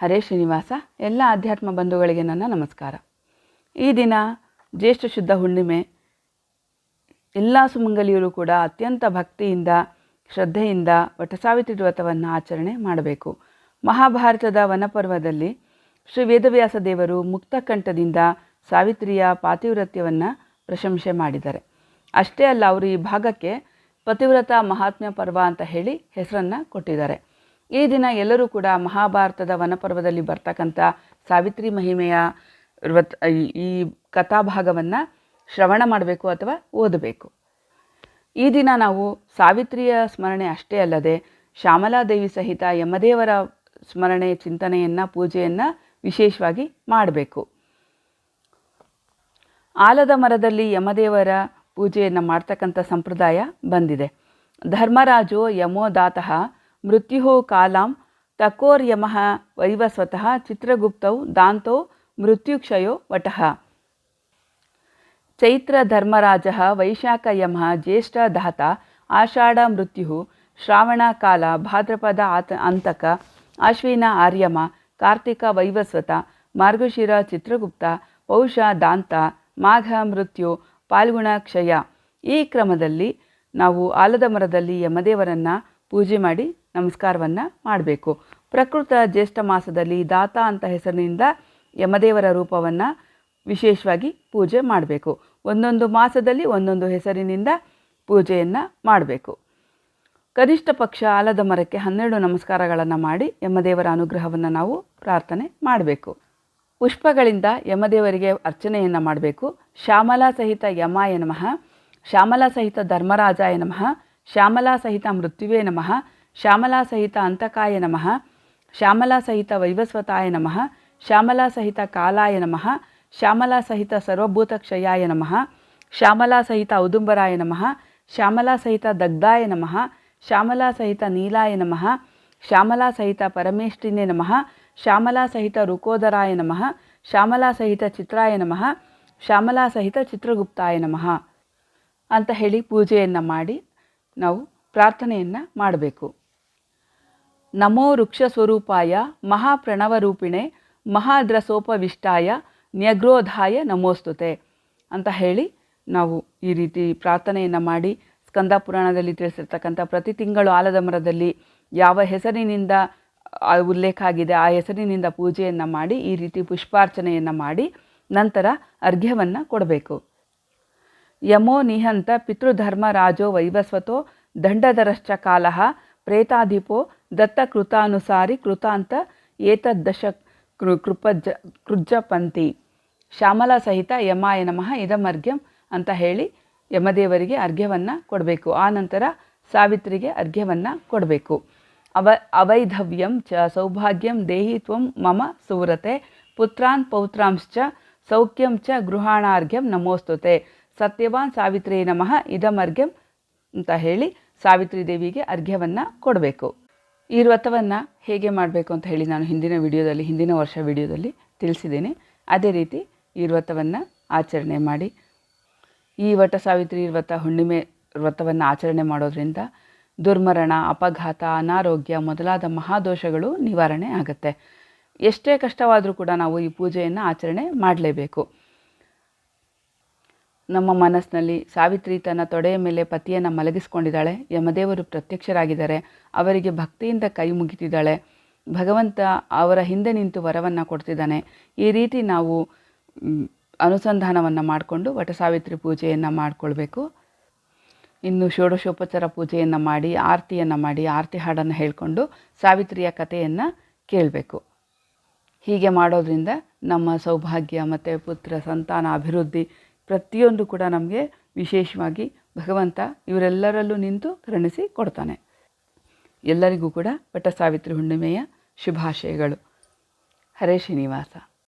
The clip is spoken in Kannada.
ಹರೇ ಶ್ರೀನಿವಾಸ, ಎಲ್ಲ ಆಧ್ಯಾತ್ಮ ಬಂಧುಗಳಿಗೆ ನನ್ನ ನಮಸ್ಕಾರ. ಈ ದಿನ ಜ್ಯೇಷ್ಠ ಶುದ್ಧ ಹುಣ್ಣಿಮೆ, ಎಲ್ಲ ಸುಮಂಗಲಿಯರು ಕೂಡ ಅತ್ಯಂತ ಭಕ್ತಿಯಿಂದ, ಶ್ರದ್ಧೆಯಿಂದ ವಟಸಾವಿತ್ರಿ ವ್ರತವನ್ನು ಆಚರಣೆ ಮಾಡಬೇಕು. ಮಹಾಭಾರತದ ವನಪರ್ವದಲ್ಲಿ ಶ್ರೀ ವೇದವ್ಯಾಸ ದೇವರು ಮುಕ್ತಕಂಠದಿಂದ ಸಾವಿತ್ರಿಯ ಪಾತಿವ್ರತ್ಯವನ್ನು ಪ್ರಶಂಸೆ ಮಾಡಿದ್ದಾರೆ. ಅಷ್ಟೇ ಅಲ್ಲ, ಅವರು ಈ ಭಾಗಕ್ಕೆ ಪತಿವ್ರತ ಮಹಾತ್ಮ್ಯ ಪರ್ವ ಅಂತ ಹೇಳಿ ಹೆಸರನ್ನು ಕೊಟ್ಟಿದ್ದಾರೆ. ಈ ದಿನ ಎಲ್ಲರೂ ಕೂಡ ಮಹಾಭಾರತದ ವನಪರ್ವದಲ್ಲಿ ಬರ್ತಕ್ಕಂಥ ಸಾವಿತ್ರಿ ಮಹಿಮೆಯ ಈ ಕಥಾಭಾಗವನ್ನು ಶ್ರವಣ ಮಾಡಬೇಕು ಅಥವಾ ಓದಬೇಕು. ಈ ದಿನ ನಾವು ಸಾವಿತ್ರಿಯ ಸ್ಮರಣೆ ಅಷ್ಟೇ ಅಲ್ಲದೆ ಶ್ಯಾಮಲಾದೇವಿ ಸಹಿತ ಯಮದೇವರ ಸ್ಮರಣೆ, ಚಿಂತನೆಯನ್ನು, ಪೂಜೆಯನ್ನು ವಿಶೇಷವಾಗಿ ಮಾಡಬೇಕು. ಆಲದ ಮರದಲ್ಲಿ ಯಮದೇವರ ಪೂಜೆಯನ್ನು ಮಾಡ್ತಕ್ಕಂಥ ಸಂಪ್ರದಾಯ ಬಂದಿದೆ. ಧರ್ಮರಾಜೋ ಯಮೋದಾತಃ ಮೃತ್ಯು ಕಾಲಾಂ ತಕೋರ್ ಯಮಃ ವೈವಸ್ವತಃ ಚಿತ್ರಗುಪ್ತೌ ದಾಂತೋ ಮೃತ್ಯುಕ್ಷಯೋ ವಟಃ. ಚೈತ್ರ ಧರ್ಮರಾಜ ವೈಶಾಖ ಯಮಃ ಜ್ಯೇಷ್ಠ ದಾತ ಆಷಾಢ ಮೃತ್ಯು ಶ್ರಾವಣ ಕಾಲ ಭಾದ್ರಪದ ಆತ ಅಂತಕ ಅಶ್ವಿನ ಆರ್ಯಮ ಕಾರ್ತಿಕ ವೈವಸ್ವತ ಮಾರ್ಗಶಿರ ಚಿತ್ರಗುಪ್ತ ಪೌಷ ದಾಂತ ಮಾಘ ಮೃತ್ಯು ಪಾಲ್ಗುಣ ಕ್ಷಯ. ಈ ಕ್ರಮದಲ್ಲಿ ನಾವು ಆಲದ ಮರದಲ್ಲಿ ಯಮದೇವರನ್ನು ಪೂಜೆ ಮಾಡಿ ನಮಸ್ಕಾರವನ್ನು ಮಾಡಬೇಕು. ಪ್ರಕೃತ ಜ್ಯೇಷ್ಠ ಮಾಸದಲ್ಲಿ ದಾತ ಅಂತ ಹೆಸರಿನಿಂದ ಯಮದೇವರ ರೂಪವನ್ನು ವಿಶೇಷವಾಗಿ ಪೂಜೆ ಮಾಡಬೇಕು. ಒಂದೊಂದು ಮಾಸದಲ್ಲಿ ಒಂದೊಂದು ಹೆಸರಿನಿಂದ ಪೂಜೆಯನ್ನು ಮಾಡಬೇಕು. ಕನಿಷ್ಠ ಪಕ್ಷ ಆಲದ ಮರಕ್ಕೆ ಹನ್ನೆರಡು ನಮಸ್ಕಾರಗಳನ್ನು ಮಾಡಿ ಯಮದೇವರ ಅನುಗ್ರಹವನ್ನು ನಾವು ಪ್ರಾರ್ಥನೆ ಮಾಡಬೇಕು. ಪುಷ್ಪಗಳಿಂದ ಯಮದೇವರಿಗೆ ಅರ್ಚನೆಯನ್ನು ಮಾಡಬೇಕು. ಶ್ಯಾಮಲಾ ಸಹಿತ ಯಮಾಯ ನಮಃ. ಶ್ಯಾಮಲಾ ಸಹಿತ ಧರ್ಮರಾಜಾಯ ನಮಃ. ಶ್ಯಾಮಲಾ ಸಹಿತ ಮೃತ್ಯುವೇ ನಮಃ. ಶ್ಯಾಮಲಾ ಸಹಿತ ಅಂತಕಾಯ ನಮಃ ಶ್ಯಾಮಲಾ ಸಹಿತ ವೈವಸ್ವತಾಯ ನಮಃ ಶ್ಯಾಮಲಾ ಸಹಿತ ಕಾಲಾಯ ನಮಃ ಶ್ಯಾಮಲಾ ಸಹಿತ ಸರ್ವಭೂತಕ್ಷಯಾಯ ನಮಃ ಶ್ಯಾಮಲಾ ಸಹಿತ ಔದುಂಬರಾಯ ನಮಃ ಶ್ಯಾಮಲಾ ಸಹಿತ ದಗ್ಧಾಯ ನಮಃ ಶ್ಯಾಮಲಾ ಸಹಿತ ನೀಲಾಯ ನಮಃ ಶ್ಯಾಮಲಾ ಸಹಿತ ಪರಮೇಷ್ಠಿನೇ ನಮಃ ಶ್ಯಾಮಲಾ ಸಹಿತ ರುಕೋದರಾಯ ನಮಃ ಶ್ಯಾಮಲಾ ಸಹಿತ ಚಿತ್ರಾಯ ನಮಃ ಶ್ಯಾಮಲಾ ಸಹಿತ ಚಿತ್ರಗುಪ್ತಾಯ ನಮಃ ಅಂತ ಹೇಳಿ ಪೂಜೆಯನ್ನು ಮಾಡಿ ನಾವು ಪ್ರಾರ್ಥನೆಯನ್ನು ಮಾಡಬೇಕು ನಮೋ ವೃಕ್ಷ ಸ್ವರೂಪಾಯ ಮಹಾಪ್ರಣವರೂಪಿಣೆ ಮಹಾದ್ರಸೋಪವಿಷ್ಟಾಯ ನ್ಯಗ್ರೋಧಾಯ ನಮೋಸ್ತುತೆ ಅಂತ ಹೇಳಿ ನಾವು ಈ ರೀತಿ ಪ್ರಾರ್ಥನೆಯನ್ನು ಮಾಡಿ ಸ್ಕಂದ ಪುರಾಣದಲ್ಲಿ ತಿಳಿಸಿರ್ತಕ್ಕಂಥ ಪ್ರತಿ ತಿಂಗಳು ಆಲದ ಮರದಲ್ಲಿ ಯಾವ ಹೆಸರಿನಿಂದ ಉಲ್ಲೇಖ ಆಗಿದೆ, ಆ ಹೆಸರಿನಿಂದ ಪೂಜೆಯನ್ನು ಮಾಡಿ, ಈ ರೀತಿ ಪುಷ್ಪಾರ್ಚನೆಯನ್ನು ಮಾಡಿ ನಂತರ ಅರ್ಘ್ಯವನ್ನು ಕೊಡಬೇಕು. ಯಮೋ ನಿಹಂತ ಪಿತೃಧರ್ಮ ರಾಜೋ ವೈವಸ್ವತೋ ದಂಡದರಶ್ಚ ಕಾಲಃ ಪ್ರೇತಾಧಿಪೋ ದತ್ತಕೃತಾನುಸಾರಿ ಕೃತಾಂತ ಏತದ್ದಶ ಕೃ ಕೃಪಜ್ಜ ಕೃಜ್ಜಪಂತಿ ಶ್ಯಾಮಲ ಸಹಿತ ಯಮಾಯ ನಮಃ, ಇದಮರ್ಘ್ಯಂ ಅಂತ ಹೇಳಿ ಯಮದೇವರಿಗೆ ಅರ್ಘ್ಯವನ್ನು ಕೊಡಬೇಕು. ಆ ನಂತರ ಸಾವಿತ್ರಿಗೆ ಅರ್ಘ್ಯವನ್ನು ಕೊಡಬೇಕು. ಅವ ಅವೈಧವ್ಯಂ ಚ ಸೌಭಾಗ್ಯಂ ದೇಹಿ ತ್ವಂ ಮಮ ಸುವ್ರತೆ, ಪುತ್ರಾನ್ ಪೌತ್ರಾಂಶ್ಚ ಸೌಖ್ಯಂ ಚ ಗೃಹಾಣಾರ್ಘ್ಯಂ ನಮೋಸ್ತುತೆ. ಸತ್ಯವಾನ್ ಸಾವಿತ್ರೇ ನಮಃ, ಇದಮರ್ಘ್ಯಂ ಅಂತ ಹೇಳಿ ಸಾವಿತ್ರಿ ದೇವಿಗೆ ಅರ್ಘ್ಯವನ್ನು ಕೊಡಬೇಕು. ಈ ವ್ರತವನ್ನು ಹೇಗೆ ಮಾಡಬೇಕು ಅಂತ ಹೇಳಿ ನಾನು ಹಿಂದಿನ ವಿಡಿಯೋದಲ್ಲಿ, ಹಿಂದಿನ ವರ್ಷ ವಿಡಿಯೋದಲ್ಲಿ ತಿಳಿಸಿದ್ದೀನಿ. ಅದೇ ರೀತಿ ಈ ವ್ರತವನ್ನು ಆಚರಣೆ ಮಾಡಿ. ಈ ವಟ ಸಾವಿತ್ರಿ ವ್ರತ, ಹುಣ್ಣಿಮೆ ವ್ರತವನ್ನು ಆಚರಣೆ ಮಾಡೋದ್ರಿಂದ ದುರ್ಮರಣ, ಅಪಘಾತ, ಅನಾರೋಗ್ಯ ಮೊದಲಾದ ಮಹಾದೋಷಗಳು ನಿವಾರಣೆ ಆಗುತ್ತೆ. ಎಷ್ಟೇ ಕಷ್ಟವಾದರೂ ಕೂಡ ನಾವು ಈ ಪೂಜೆಯನ್ನು ಆಚರಣೆ ಮಾಡಲೇಬೇಕು. ನಮ್ಮ ಮನಸ್ಸಿನಲ್ಲಿ ಸಾವಿತ್ರಿ ತನ್ನ ತೊಡೆಯ ಮೇಲೆ ಪತಿಯನ್ನು ಮಲಗಿಸ್ಕೊಂಡಿದ್ದಾಳೆ. ಯಮದೇವರು ಪ್ರತ್ಯಕ್ಷರಾಗಿದ್ದಾರೆ. ಅವರಿಗೆ ಭಕ್ತಿಯಿಂದ ಕೈ ಮುಗಿತಿದ್ದಾಳೆ. ಭಗವಂತ ಅವರ ಹಿಂದೆ ನಿಂತು ವರವನ್ನು ಕೊಡ್ತಿದ್ದಾನೆ. ಈ ರೀತಿ ನಾವು ಅನುಸಂಧಾನವನ್ನು ಮಾಡಿಕೊಂಡು ವಟಸಾವಿತ್ರಿ ಪೂಜೆಯನ್ನು ಮಾಡಿಕೊಳ್ಬೇಕು. ಇನ್ನು ಷೋಡಶೋಪಚಾರ ಪೂಜೆಯನ್ನು ಮಾಡಿ, ಆರತಿಯನ್ನು ಮಾಡಿ, ಆರತಿ ಹಾಡನ್ನು ಹೇಳಿಕೊಂಡು ಸಾವಿತ್ರಿಯ ಕಥೆಯನ್ನು ಕೇಳಬೇಕು. ಹೀಗೆ ಮಾಡೋದ್ರಿಂದ ನಮ್ಮ ಸೌಭಾಗ್ಯ ಮತ್ತು ಪುತ್ರ, ಸಂತಾನ, ಅಭಿವೃದ್ಧಿ ಪ್ರತಿಯೊಂದು ಕೂಡ ನಮಗೆ ವಿಶೇಷವಾಗಿ ಭಗವಂತ ಇವರೆಲ್ಲರಲ್ಲೂ ನಿಂತು ಕರುಣಿಸಿ ಕೊಡ್ತಾನೆ. ಎಲ್ಲರಿಗೂ ಕೂಡ ಪಟ ಸಾವಿತ್ರಿ ಹುಣ್ಣಿಮೆಯ ಶುಭಾಶಯಗಳು. ಹರೇ ಶ್ರೀನಿವಾಸ.